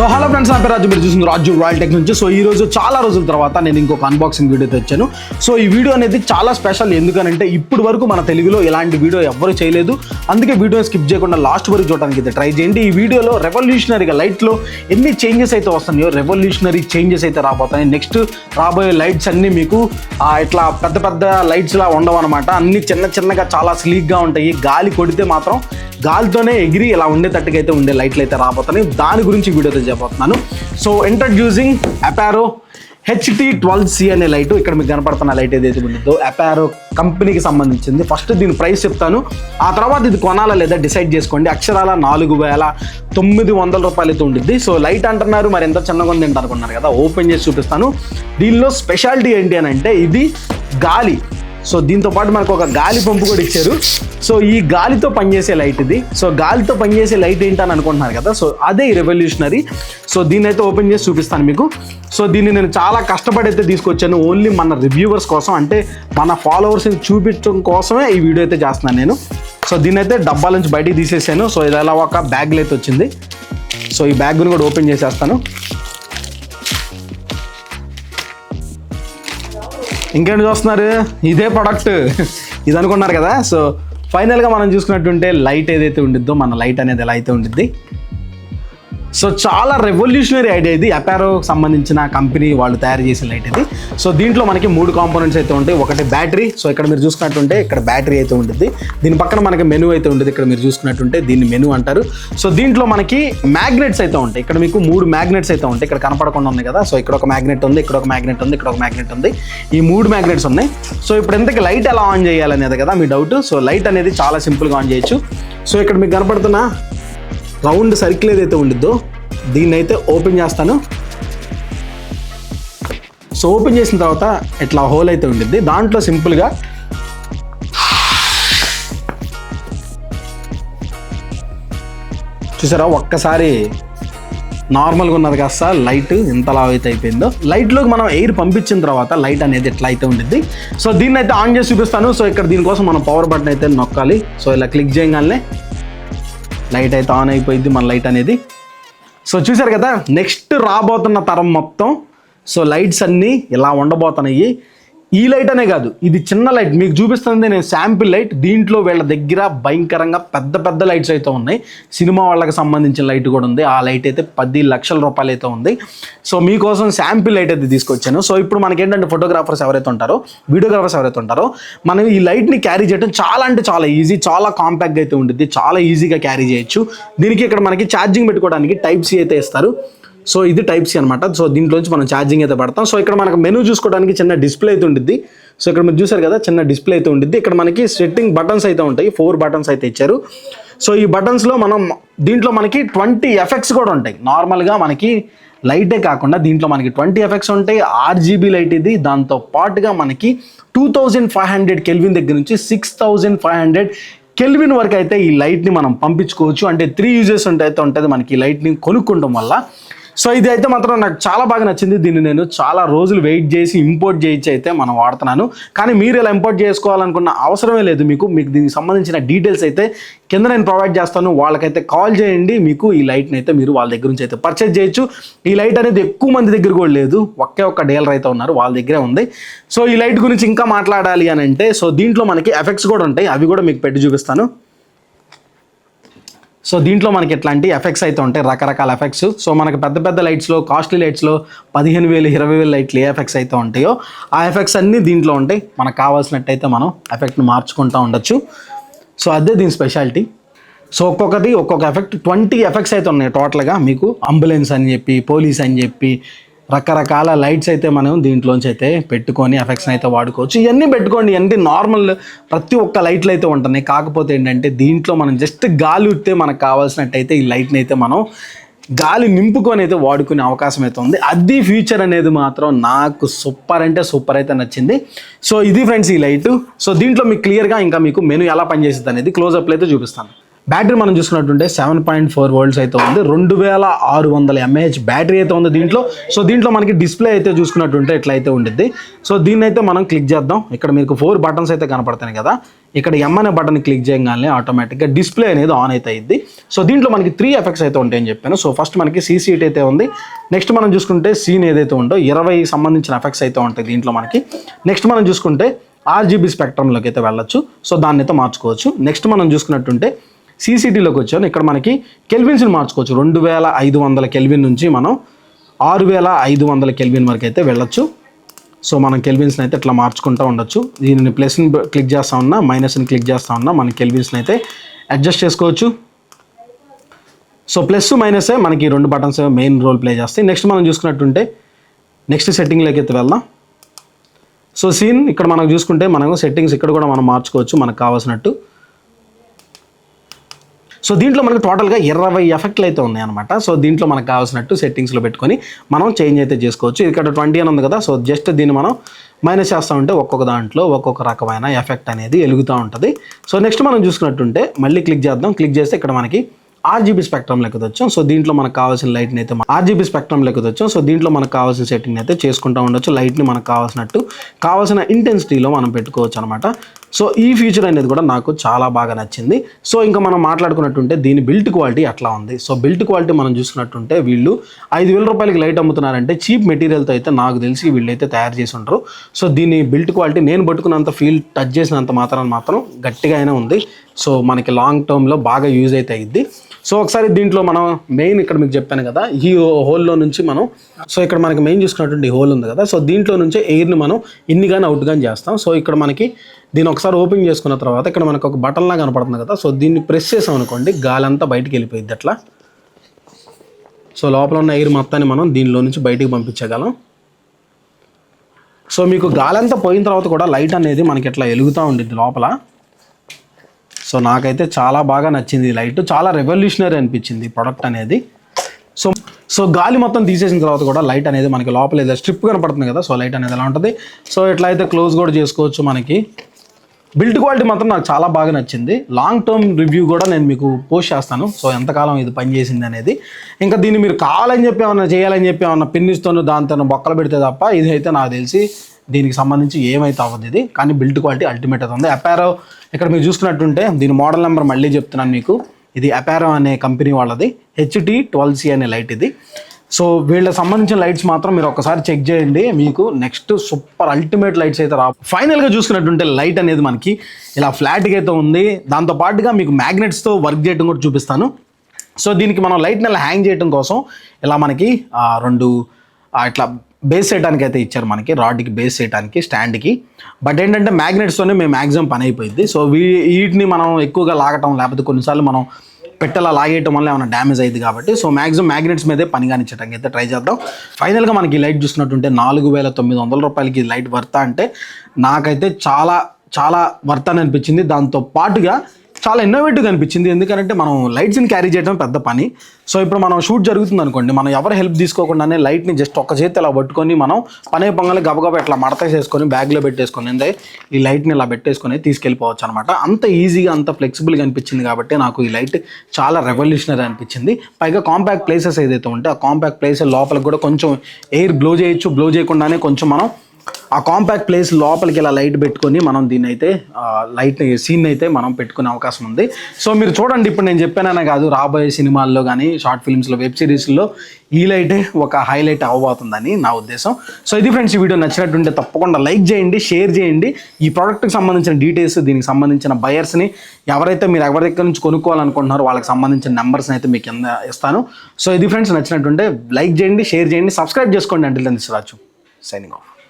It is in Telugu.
సో హలో ఫ్రెండ్స్ నా పేరు రాజు. మీరు చూసింది రాజు రాయల్ టెక్ నుంచి. సో ఈ రోజు చాలా రోజుల తర్వాత నేను ఇంకొక అన్బాక్సింగ్ వీడియో తెచ్చాను. సో ఈ వీడియో అనేది చాలా స్పెషల్ ఎందుకనంటే ఇప్పటి వరకు మన తెలుగులో ఇలాంటి వీడియో ఎవ్వరు చేయలేదు. అందుకే వీడియో స్కిప్ చేయకుండా లాస్ట్ వరకు చూడడానికి అయితే ట్రై చేయండి. ఈ వీడియోలో రెవల్యూషనరీగా లైట్లో ఎన్ని చేంజెస్ అయితే వస్తున్నాయో రెవల్యూషనరీ చేంజెస్ అయితే రాబోతాయి నెక్స్ట్ రాబోయే లైట్స్ అన్నీ మీకు ఇట్లా పెద్ద పెద్ద లైట్స్ లా ఉండవు అనమాట అన్ని చిన్న చిన్నగా చాలా స్లీక్గా ఉంటాయి. గాలి కొడితే మాత్రం గాలితోనే ఎగిరి ఇలా ఉండేటట్టుగా అయితే ఉండే లైట్లు అయితే రాబోతున్నాయి. దాని గురించి వీడియో అయితే చెప్పబోతున్నాను. So introducing Apparo HT twelve C అనే లైట్ ఇక్కడ మీకు కనపడుతున్న లైట్ ఏదైతే ఉంటుందో అపారో కంపెనీకి సంబంధించింది. ఫస్ట్ దీని ప్రైస్ చెప్తాను. ఆ తర్వాత ఇది కొనాలా లేదా డిసైడ్ చేసుకోండి. అక్షరాల నాలుగు వేల తొమ్మిది వందల రూపాయలు అయితే ఉంటుంది సో లైట్ అంటున్నారు మరి ఎంత చిన్నగా ఉంది ఏంటి అనుకున్నారు కదా ఓపెన్ చేసి చూపిస్తాను. దీనిలో స్పెషాలిటీ ఏంటి అని అంటే ఇది గాలి. సో దీంతో పాటు మనకు ఒక గాలి పంపు కూడా ఇచ్చారు. సో ఈ గాలితో పనిచేసే లైట్ ఇది. సో గాలితో పనిచేసే లైట్ ఏంటని అనుకుంటున్నారు కదా సో అదే రెవల్యూషనరీ సో దీన్ని అయితే ఓపెన్ చేసి చూపిస్తాను మీకు. సో దీన్ని నేను చాలా కష్టపడి అయితే తీసుకొచ్చాను. ఓన్లీ మన రివ్యూవర్స్ కోసం అంటే మన ఫాలోవర్స్ని చూపించడం కోసమే ఈ వీడియో అయితే చేస్తున్నాను నేను. సో దీన్ని అయితే డబ్బాల నుంచి బయటికి తీసేసాను. సో ఇది అలా ఒక బ్యాగ్లో అయితే వచ్చింది. సో ఈ బ్యాగ్ని కూడా ఓపెన్ చేసేస్తాను. ఇంకేంటి చూస్తున్నారు? ఇదే ప్రొడక్ట్ ఇది అనుకున్నారు కదా? సో ఫైనల్గా మనం చూసుకున్నట్టుంటే లైట్ ఏదైతే ఉండిద్దో మన లైట్ అనేది ఎలా అయితే ఉండిద్ది? సో చాలా రెవల్యూషనరీ ఐడియా ఇది. అపారో సంబంధించిన కంపెనీ వాళ్ళు తయారు చేసిన లైట్ ఇది. సో దీంట్లో మనకి మూడు కాంపోనెంట్స్ అయితే ఉంటాయి. ఒకటి బ్యాటరీ సో ఇక్కడ మీరు చూసుకున్నట్టుంటే ఇక్కడ బ్యాటరీ అయితే ఉంటుంది. దీని పక్కన మనకి మెనూ అయితే ఉంటుంది. ఇక్కడ మీరు చూసుకున్నట్టుంటే దీన్ని మెనూ అంటారు. సో దీంట్లో మనకి మ్యాగ్నెట్స్ అయితే ఉంటాయి. ఇక్కడ మీకు మూడు మ్యాగ్నెట్స్ అయితే ఉంటాయి. ఇక్కడ కనపడకుండా ఉన్నాయి కదా. సో ఇక్కడ ఒక మ్యాగ్నెట్ ఉంది ఇక్కడ ఒక మ్యాగ్నెట్ ఉంది ఇక్కడ ఒక మ్యాగ్నెట్ ఉంది. ఈ మూడు మ్యాగ్నెట్స్ ఉన్నాయి. సో ఇప్పుడు ఎంతకి లైట్ ఎలా ఆన్ చేయాలనేది కదా మీ డౌట్ సో లైట్ అనేది చాలా సింపుల్గా ఆన్ చేయొచ్చు. సో ఇక్కడ మీకు కనపడుతున్న? రౌండ్ సర్కిల్ ఏదైతే ఉండిద్దో దీన్ని అయితే ఓపెన్ చేస్తాను. సో ఓపెన్ చేసిన తర్వాత ఇట్లా హోల్ అయితే ఉండిద్ది. దాంట్లో సింపుల్గా చూసారా ఒక్కసారి నార్మల్గా ఉన్నది కాస్త లైట్ ఇంతలా అయితే అయిపోయిందో. లైట్లోకి మనం ఎయిర్ పంపించిన తర్వాత లైట్ అనేది ఎట్లా అయితే ఉండిద్ది. సో దీన్ని అయితే ఆన్ చేసి చూపిస్తాను. సో ఇక్కడ దీనికోసం మనం పవర్ బటన్ అయితే నొక్కాలి. సో ఇలా క్లిక్ చేయగానే లైట్ అయితే ఆన్ అయిపోయింది మన లైట్ అనేది. సో చూసారు కదా నెక్స్ట్ రాబోతున్న తరం మొత్తం. సో లైట్స్ అన్నీ ఇలా ఉండబోతున్నాయి. ఈ లైట్ అనే కాదు ఇది చిన్న లైట్ మీకు చూపిస్తుంది నేను శాంపిల్ లైట్ దీంట్లో వీళ్ళ దగ్గర భయంకరంగా పెద్ద పెద్ద లైట్స్ అయితే ఉన్నాయి. సినిమా వాళ్ళకి సంబంధించిన లైట్ కూడా ఉంది. ఆ లైట్ అయితే పది లక్షల రూపాయలు అయితే ఉంది. సో మీకోసం శాంపిల్ లైట్ అయితే తీసుకొచ్చాను. సో ఇప్పుడు మనకి ఏంటంటే ఫోటోగ్రాఫర్స్ ఎవరైతే ఉంటారో వీడియోగ్రాఫర్స్ ఎవరైతే ఉంటారో మనం ఈ లైట్ని క్యారీ చేయడం చాలా అంటే చాలా ఈజీ చాలా కాంపాక్ట్ అయితే ఉంటుంది చాలా ఈజీగా క్యారీ చేయొచ్చు. దీనికి ఇక్కడ మనకి ఛార్జింగ్ పెట్టుకోవడానికి టైప్ సి అయితే ఇస్తారు. సో ఇది టైప్ సి అనమాట సో దీంట్లోంచి మనం ఛార్జింగ్ అయితే పడతాం. సో ఇక్కడ మనకు మెనూ చూసుకోవడానికి చిన్న డిస్ప్లే అయితే ఉంటుంది సో ఇక్కడ మీరు చూసారు కదా చిన్న డిస్ప్లే అయితే ఉంటుంది ఇక్కడ మనకి సెట్టింగ్ బటన్స్ అయితే ఉంటాయి. ఫోర్ బటన్స్ అయితే ఇచ్చారు. సో ఈ బటన్స్లో మనం దీంట్లో మనకి ట్వంటీ ఎఫెక్ట్స్ కూడా ఉంటాయి. నార్మల్గా మనకి లైటే కాకుండా దీంట్లో మనకి ట్వంటీ ఎఫెక్ట్స్ ఉంటాయి. ఆర్జీబీ లైట్ ఇది. దాంతో పాటుగా మనకి two thousand five hundred kelvin దగ్గర నుంచి six thousand five hundred kelvin వరకు అయితే ఈ లైట్ని మనం పంపించుకోవచ్చు. అంటే త్రీ యూజెస్ ఉంటే అయితే ఉంటుంది మనకి ఈ లైట్ని కొనుక్కోవడం వల్ల. సో ఇది అయితే మాత్రం నాకు చాలా బాగా నచ్చింది. దీన్ని నేను చాలా రోజులు వెయిట్ చేసి ఇంపోర్ట్ చేయించి అయితే మనం వాడుతున్నాను. కానీ మీరు ఇలా ఇంపోర్ట్ చేసుకోవాలనుకున్న అవసరమే లేదు మీకు. మీకు దీనికి సంబంధించిన డీటెయిల్స్ అయితే కింద నేను ప్రొవైడ్ చేస్తాను. వాళ్ళకైతే కాల్ చేయండి. మీకు ఈ లైట్ని అయితే మీరు వాళ్ళ దగ్గర నుంచి అయితే పర్చేజ్ చేయొచ్చు. ఈ లైట్ అనేది ఎక్కువ మంది దగ్గర కూడా లేదు. ఒకే ఒక్క డీలర్ అయితే ఉన్నారు. వాళ్ళ దగ్గరే ఉంది. సో ఈ లైట్ గురించి ఇంకా మాట్లాడాలి అని అంటే సో దీంట్లో మనకి ఎఫెక్ట్స్ కూడా ఉంటాయి. అవి కూడా మీకు పెట్టి చూపిస్తాను. సో దీంట్లో మనకి ఇట్లాంటి ఎఫెక్ట్స్ అయితే ఉంటాయి? రకరకాల ఎఫెక్ట్స్ సో మనకు పెద్ద పెద్ద లైట్స్లో కాస్ట్లీ లైట్స్లో పదిహేను వేలు ఇరవై వేలు లైట్లు ఏ ఎఫెక్ట్స్ అయితే ఉంటాయో ఆ ఎఫెక్ట్స్ అన్నీ దీంట్లో ఉంటాయి. మనకు కావాల్సినట్టయితే మనం ఎఫెక్ట్ని మార్చుకుంటూ ఉండొచ్చు. సో అదే దీని స్పెషాలిటీ సో ఒక్కొక్కటి ఒక్కొక్క ఎఫెక్ట్ ట్వంటీ ఎఫెక్ట్స్ అయితే ఉన్నాయి టోటల్గా మీకు అంబులెన్స్ అని చెప్పి పోలీస్ అని చెప్పి రకరకాల లైట్స్ అయితే మనం దీంట్లోంచి అయితే పెట్టుకొని ఎఫెక్ట్స్ని అయితే వాడుకోవచ్చు. ఇవన్నీ పెట్టుకోండి ఇవన్నీ నార్మల్ ప్రతి ఒక్క లైట్లు అయితే ఉంటున్నాయి. కాకపోతే ఏంటంటే దీంట్లో మనం జస్ట్ గాలి ఉడితే మనకు కావాల్సినట్టయితే ఈ లైట్ని అయితే మనం గాలి నింపుకొని అయితే వాడుకునే అవకాశం అయితే ఉంది. అది ఫ్యూచర్ అనేది మాత్రం నాకు సూపర్ అంటే సూపర్ అయితే నచ్చింది. సో ఇది ఫ్రెండ్స్ ఈ లైట్. సో దీంట్లో మీకు క్లియర్గా ఇంకా మీకు మెను ఎలా పనిచేస్తుంది అనేది క్లోజ్అప్లో అయితే చూపిస్తాను. బ్యాటరీ మనం చూసుకున్నట్టుంటే సెవెన్ పాయింట్ ఫోర్ వోల్ట్స్ అయితే ఉంది. రెండు వేల ఆరు వందల ఎంఏహెచ్ బ్యాటరీ అయితే ఉంది దీంట్లో. సో దీంట్లో మనకి డిస్ప్లే అయితే చూసుకున్నట్టుంటే ఇట్లా అయితే ఉండిద్ది. సో దీన్ని అయితే మనం క్లిక్ చేద్దాం. ఇక్కడ మీకు ఫోర్ బటన్స్ అయితే కనపడతాయి కదా. ఇక్కడ ఎం అనే బటన్ క్లిక్ చేయగానే ఆటోమేటిక్గా డిస్ప్లే అనేది ఆన్ అయితే అయింది సో దీంట్లో మనకి త్రీ ఎఫెక్ట్స్ అయితే ఉంటాయని చెప్పాను. సో ఫస్ట్ మనకి సీసీటీ అయితే ఉంది. నెక్స్ట్ మనం చూసుకుంటే సీన్ ఏదైతే ఉందో ఇరవై సంబంధించిన ఎఫెక్ట్స్ అయితే ఉంటాయి దీంట్లో మనకి. నెక్స్ట్ మనం చూసుకుంటే ఆర్జీబీ స్పెక్ట్రంలోకి అయితే వెళ్ళొచ్చు. సో దాన్ని అయితే మార్చుకోవచ్చు. నెక్స్ట్ మనం చూసుకున్నట్టుంటే సీసీటీలోకి వచ్చాను. ఇక్కడ మనకి కెల్విన్స్ని మార్చుకోవచ్చు. రెండు వేల ఐదు వందల కెల్విన్ నుంచి మనం ఆరు వేల ఐదు వందల కెల్విన్ వరకు అయితే వెళ్ళొచ్చు. సో మనం కెల్విన్స్ని అయితే ఇట్లా మార్చుకుంటూ ఉండొచ్చు. దీనిని ప్లస్ని క్లిక్ చేస్తా ఉన్నా మైనస్ని క్లిక్ చేస్తా ఉన్నా మన కెల్విన్స్ని అయితే అడ్జస్ట్ చేసుకోవచ్చు. సో ప్లస్ మైనసే మనకి రెండు బటన్స్ మెయిన్ రోల్ ప్లే చేస్తాయి. నెక్స్ట్ మనం చూసుకున్నట్టుంటే నెక్స్ట్ సెట్టింగ్లోకి అయితే వెళ్దాం. సో సీన్ ఇక్కడ మనం చూసుకుంటే మనం సెట్టింగ్స్ ఇక్కడ కూడా మనం మార్చుకోవచ్చు. మనకు కావాల్సినట్టు. సో దీంట్లో మనకు టోటల్గా ఇరవై ఎఫెక్ట్లు అయితే ఉన్నాయి అనమాట సో దీంట్లో మనకు కావాల్సినట్టు సెట్టింగ్స్లో పెట్టుకొని మనం చేంజ్ అయితే చేసుకోవచ్చు. ఇక్కడ ట్వంటీ అని ఉంది కదా సో జస్ట్ దీన్ని మనం మైనస్ చేస్తూ ఉంటే ఒక్కొక్క దాంట్లో ఒక్కొక్క రకమైన ఎఫెక్ట్ అనేది ఎలుగుతూ ఉంటుంది. సో నెక్స్ట్ మనం చూసుకున్నట్టుంటే మళ్ళీ క్లిక్ చేద్దాం. క్లిక్ చేస్తే ఇక్కడ మనకి ఆర్జీబీ స్పెక్ట్రమ్ లెక్క వచ్చాం. సో దీంట్లో మనకు కావాల్సిన లైట్ని అయితే ఆర్జీబీ స్పెక్ట్రమ్ లెక్క వచ్చాం. సో దీంట్లో మనకు కావాల్సిన సెట్టింగ్ అయితే చేసుకుంటూ ఉండొచ్చు. లైట్ని మనకు కావాల్సినట్టు కావాల్సిన ఇంటెన్సిటీలో మనం పెట్టుకోవచ్చు అనమాట సో ఈ ఫీచర్ అనేది కూడా నాకు చాలా బాగా నచ్చింది. సో ఇంకా మనం మాట్లాడుకున్నట్టుంటే దీని బిల్ట్ క్వాలిటీ అట్లా ఉంది. సో బిల్ట్ క్వాలిటీ మనం చూసుకున్నట్టుంటే వీళ్ళు ఐదు వేల రూపాయలకి లైట్ అమ్ముతున్నారంటే చీప్ మెటీరియల్తో అయితే నాకు తెలిసి వీళ్ళైతే తయారు చేసి ఉంటారు సో దీని బిల్ట్ క్వాలిటీ నేను పట్టుకున్నంత ఫీల్ టచ్ చేసినంత మాత్రం మాత్రం గట్టిగా అయినా ఉంది. సో మనకి లాంగ్ టర్మ్లో బాగా యూజ్ అయితే అయ్యిద్ది సో ఒకసారి దీంట్లో మనం మెయిన్ ఇక్కడ మీకు చెప్పాను కదా ఈ హోల్లో నుంచి మనం సో ఇక్కడ మనకి మెయిన్ చూసుకున్నటువంటి హోల్ ఉంది కదా సో దీంట్లో నుంచి ఎయిర్ని మనం ఇన్ని కానీ అవుట్ కానీ చేస్తాం. సో ఇక్కడ మనకి దీన్ని ఒకసారి ఓపెన్ చేసుకున్న తర్వాత ఇక్కడ మనకు ఒక బటన్ కనపడుతుంది కదా సో దీన్ని ప్రెస్ చేసాం అనుకోండి గాలి అంతా బయటికి వెళ్ళిపోయింది అట్లా. సో లోపల ఉన్న ఎయిర్ మొత్తాన్ని మనం దీనిలో నుంచి బయటికి పంపించగలం. సో మీకు గాలి అంతా పోయిన తర్వాత కూడా లైట్ అనేది మనకి ఇట్లా వెలుగుతూ ఉండిద్ది లోపల. సో నాకైతే చాలా బాగా నచ్చింది ఈ లైట్. చాలా రెవల్యూషనరీ అనిపించింది ప్రోడక్ట్ అనేది. సో సో గాలి మొత్తం తీసేసిన తర్వాత కూడా లైట్ అనేది మనకి లోపల ఏదో స్ట్రిప్ కనపడుతుంది కదా సో లైట్ అనేది ఎలా ఉంటుంది? సో ఇట్లా అయితే క్లోజ్ కూడా చేసుకోవచ్చు మనకి. బిల్డ్ క్వాలిటీ మాత్రం నాకు చాలా బాగా నచ్చింది. లాంగ్ టర్మ్ రివ్యూ కూడా నేను మీకు పోస్ట్ చేస్తాను. సో ఎంతకాలం ఇది పనిచేసింది అనేది. ఇంకా దీన్ని మీరు కావాలని చెప్పి ఏమన్నా చేయాలని చెప్పి ఏమన్నా పిన్నిస్తోను దాంతో బొక్కలు పెడితే తప్ప ఇది అయితే నాకు తెలిసి దీనికి సంబంధించి ఏమైతే అవ్వదు ఇది. కానీ బిల్డ్ క్వాలిటీ అల్టిమేట్ అవుతుంది అపారో ఇక్కడ మీరు చూసుకున్నట్టుంటే దీని మోడల్ నెంబర్ మళ్ళీ చెప్తున్నాను మీకు. ఇది అపారో అనే కంపెనీ వాళ్ళది. హెచ్టి ట్వెల్వ్ సి అనే లైట్ ఇది. సో వీళ్ళకి సంబంధించిన లైట్స్ మాత్రం మీరు ఒకసారి చెక్ చేయండి. మీకు నెక్స్ట్ సూపర్ అల్టిమేట్ లైట్స్ అయితే రా ఫైనల్గా చూసుకున్నట్టుంటే లైట్ అనేది మనకి ఇలా ఫ్లాట్గా అయితే ఉంది. దాంతో పాటుగా మీకు మ్యాగ్నెట్స్తో వర్క్ చేయడం కూడా చూపిస్తాను. సో దీనికి మనం లైట్ని ఇలా హ్యాంగ్ చేయడం కోసం ఇలా మనకి రెండు ఇట్లా బేస్ చేయడానికి అయితే ఇచ్చారు మనకి. రాడ్కి బేస్ చేయడానికి స్టాండ్కి. బట్ ఏంటంటే మ్యాగ్నెట్స్తోనే మేము మ్యాక్సిమం పని అయిపోయింది. సో వీ వీటిని మనం ఎక్కువగా లాగటం లేకపోతే కొన్నిసార్లు మనం పెట్టెలా లాగేయటం వల్ల ఏమైనా డ్యామేజ్ అయ్యింది కాబట్టి సో మ్యాక్సిమం మ్యాగ్నెట్స్ మీదే పని కానిచ్చడానికి అయితే ట్రై చేద్దాం. ఫైనల్గా మనకి ఈ లైట్ చూసినట్టుంటే నాలుగు వేల తొమ్మిది వందల రూపాయలకి లైట్ వర్తా అంటే నాకైతే చాలా చాలా వర్త్ అని అనిపించింది. దాంతో పాటుగా చాలా ఇన్నోవేటివ్ అనిపించింది. ఎందుకంటే మనం లైట్స్ని క్యారీ చేయడం పెద్ద పని. సో ఇప్పుడు మనం షూట్ జరుగుతుంది అనుకోండి మనం ఎవరు హెల్ప్ తీసుకోకుండానే లైట్ని జస్ట్ ఒక చేతి అలా పట్టుకొని మనం పనే పొంగలి గబగబ ఇట్లా మడతసేసుకొని బ్యాగ్లో పెట్టేసుకొని అంటే ఈ లైట్ని ఇలా పెట్టేసుకొని తీసుకెళ్ళిపోవచ్చు అనమాట అంత ఈజీగా అంత ఫ్లెక్సిబుల్గా అనిపించింది కాబట్టి నాకు ఈ లైట్ చాలా రెవల్యూషనరీ అనిపించింది. పైగా కాంపాక్ట్ ప్లేసెస్ ఏదైతే ఉంటే ఆ కాంపాక్ట్ ప్లేసెస్ లోపలికి కూడా కొంచెం ఎయిర్ బ్లో చేయొచ్చు బ్లో చేయకుండానే కొంచెం మనం ఆ కాంపాక్ట్ ప్లేస్ లోపలికి ఇలా లైట్ పెట్టుకొని మనం దీన్ని అయితే లైట్ సీన్ అయితే మనం పెట్టుకునే అవకాశం ఉంది. సో మీరు చూడండి ఇప్పుడు నేను చెప్పాననే కాదు రాబోయే సినిమాల్లో కానీ షార్ట్ ఫిల్మ్స్లో వెబ్ సిరీస్లో ఈ లైటే ఒక హైలైట్ అవ్వబోతుందని నా ఉద్దేశం. సో ఇది ఫ్రెండ్స్ ఈ వీడియో నచ్చినట్టుంటే తప్పకుండా లైక్ చేయండి షేర్ చేయండి. ఈ ప్రోడక్ట్కి సంబంధించిన డీటెయిల్స్ దీనికి సంబంధించిన బయర్స్ని ఎవరైతే మీరు ఎవరి దగ్గర నుంచి కొనుక్కోవాలనుకుంటున్నారో వాళ్ళకి సంబంధించిన నెంబర్స్ని అయితే మీకు కింద ఇస్తాను. సో ఇది ఫ్రెండ్స్ నచ్చినట్టుంటే లైక్ చేయండి షేర్ చేయండి సబ్స్క్రైబ్ చేసుకోండి. అంటే దిస్ రాజు సైనింగ్ ఆఫ్